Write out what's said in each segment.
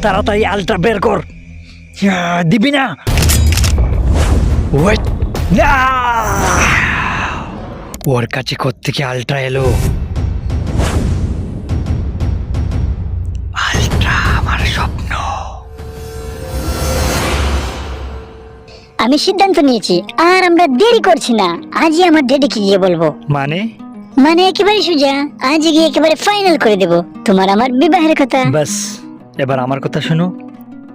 তাড়াতাড়ি আলট্রা বের কর। দিবি না? ওয়েট না! ওর কাছে কোত্থেকে আলট্রা এলো? আলট্রা আমার স্বপ্ন। আমি সিদ্ধান্ত নিয়েছি আর আমরা দেরি করছি না। আজই আমার ডেডিকে গিয়ে বলব। মানে? মানে একেবারে সুজা আজ গিয়ে একেবারে ফাইনাল করে দেব। তোমার আমার বিবাহের কথা। বাস। এবার আমার কথা শোনো।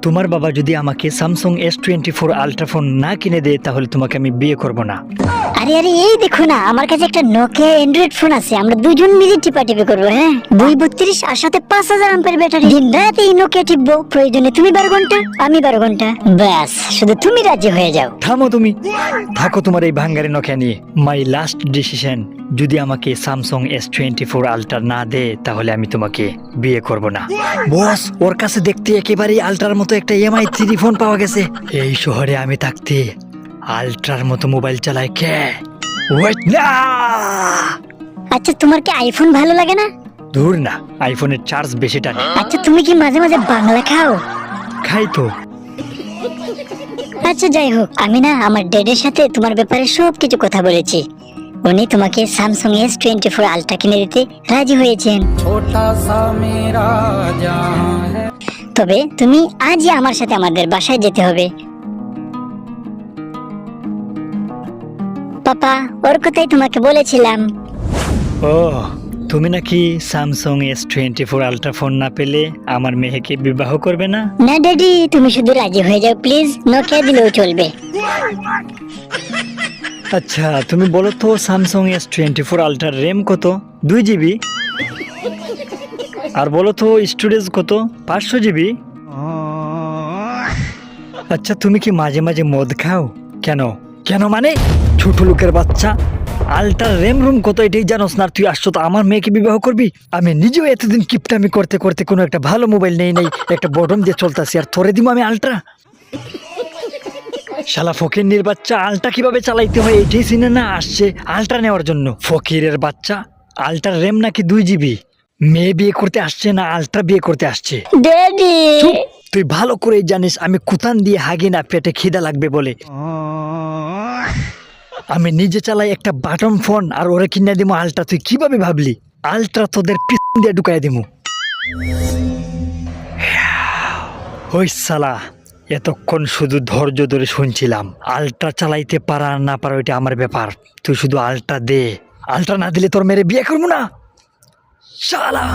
তোমার বাবা যদি আমাকে Samsung S twenty four ultra phone না কিনে দেয় তাহলে তোমাকে আমি বিয়ে করব না। আরে আরে এই দেখো না আমার কাছে একটা নোকিয়া অ্যান্ড্রয়েড ফোন আছে আমরা দুজন মিলে টিপা টিপি করব হ্যাঁ? দুই বত্রিশ আর সাথে পাঁচ হাজার আম্পের ব্যাটারি দিন রাত এই নোকিয়া টিপবো প্রয়োজনে তুমি বারো ঘণ্টা আমি বারো ঘণ্টা। ব্যাস শুধু তুমি রাজি হয়ে যাও। থামো তুমি। থাকো তোমার এই ভাঙ্গারি নখা নিয়ে মাই লাস্ট ডিসিশন যদি আমাকে Samsung S twenty four ultra না দেয় তাহলে আমি তোমাকে বিয়ে করব না। বস ওর কাছে দেখতে একেবারেই আলট্রার মতো একটা এমআই থ্রি ফোন পাওয়া গেছে। এই শহরে আমি থাকতে আলট্রার মতো মোবাইল চালাই কে? ওয়েট না! আচ্ছা তোমার কি আইফোন ভালো লাগে না? দূর না আইফোনের চার্জ বেশি টানে। আচ্ছা তুমি কি মাঝে মাঝে বাংলা খাও? খাই তো। আচ্ছা যাই হোক আমি না আমার ড্যাডের সাথে তোমার ব্যাপারে সব কিছু কথা বলেছি। উনি তোমাকে Samsung S twenty four ultra কিনে দিতে রাজি হয়েছেন। তবে তুমি আজই আমার সাথে আমাদের বাসায় যেতে হবে। পাপা ওর কথাই তোমাকে বলেছিলাম। তুমি নাকি Samsung S twenty four ultra phone না পেলে আমার মেয়েকে বিবাহ করবে না? না ড্যাডি তুমি শুধু রাজি হয়ে যাও প্লিজ নোকিয়া দিলেও চলবে। আচ্ছা তুমি বলো তো স্যামসাং এস টোয়েন্টি ফোর আলট্রার র্যাম কত? দুই জিবি আর বলো তো স্টোরেজ কত? পাঁচশো জিবি আচ্ছা তুমি কি মাঝে মাঝে মদ খাও? কেন? কেন মানে? ছোট লোকের বাচ্চা। আলট্রার রেম রুম কত এটাই জানোস না তুই আসছো তো আমার মেয়েকে বিবাহ করবি? আমি নিজেও এতদিন কিপটামি করতে করতে কোনো একটা ভালো মোবাইল নেই নেই একটা বটম দিয়ে চলতেছি আর তোরে দিব আমি আলট্রা শালা ফকির নির বাচ্চা আলটা কীভাবে চালাইতে হয় এটাই চিনে না আসছে আলটা নেওয়ার জন্য। ফকিরের বাচ্চা আলটার রেম নাকি দুই জিবি? মেয়ে বিয়ে করতে আসছে না আলট্রা বিয়ে করতে আসছে? তুই ভালো করে জানিস আমি কুতান দিয়ে হাগি না পেটে খিদা লাগবে বলে। আমি নিজে চালাই একটা বাটন ফোন আর ওরে কিনে দিমু আলট্রা তুই কীভাবে ভাবলি? আলট্রা তোদের পিছন দিয়ে ঢুকাই দিমু। ওই সালা, এতক্ষণ শুধু ধৈর্য ধরে শুনছিলাম। আলট্রা চালাইতে পারা না পারা ওইটা আমার ব্যাপার। তুই শুধু আলট্রা দে। আলট্রা না দিলে তোর মেরে বিয়ে করব না। শালা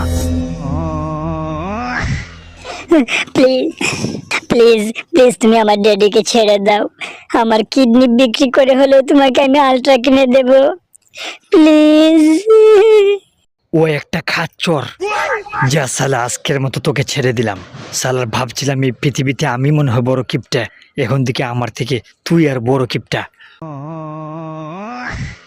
প্লিজ। প্লিজ প্লিজ তুমি আমার ড্যাডিকে ছেড়ে দাও। আমার কিডনি বিক্রি করে হলেও তোমাকে আমি আলট্রা কিনে দেব। প্লিজ ও একটা খাচ্চর যা সালা আজকের মতো তোকে ছেড়ে দিলাম। সালার ভাবছিলাম এই পৃথিবীতে আমি মনে হয় বড় কিপটা। এখন থেকে আমার থেকে তুই আর বড় কিপটা।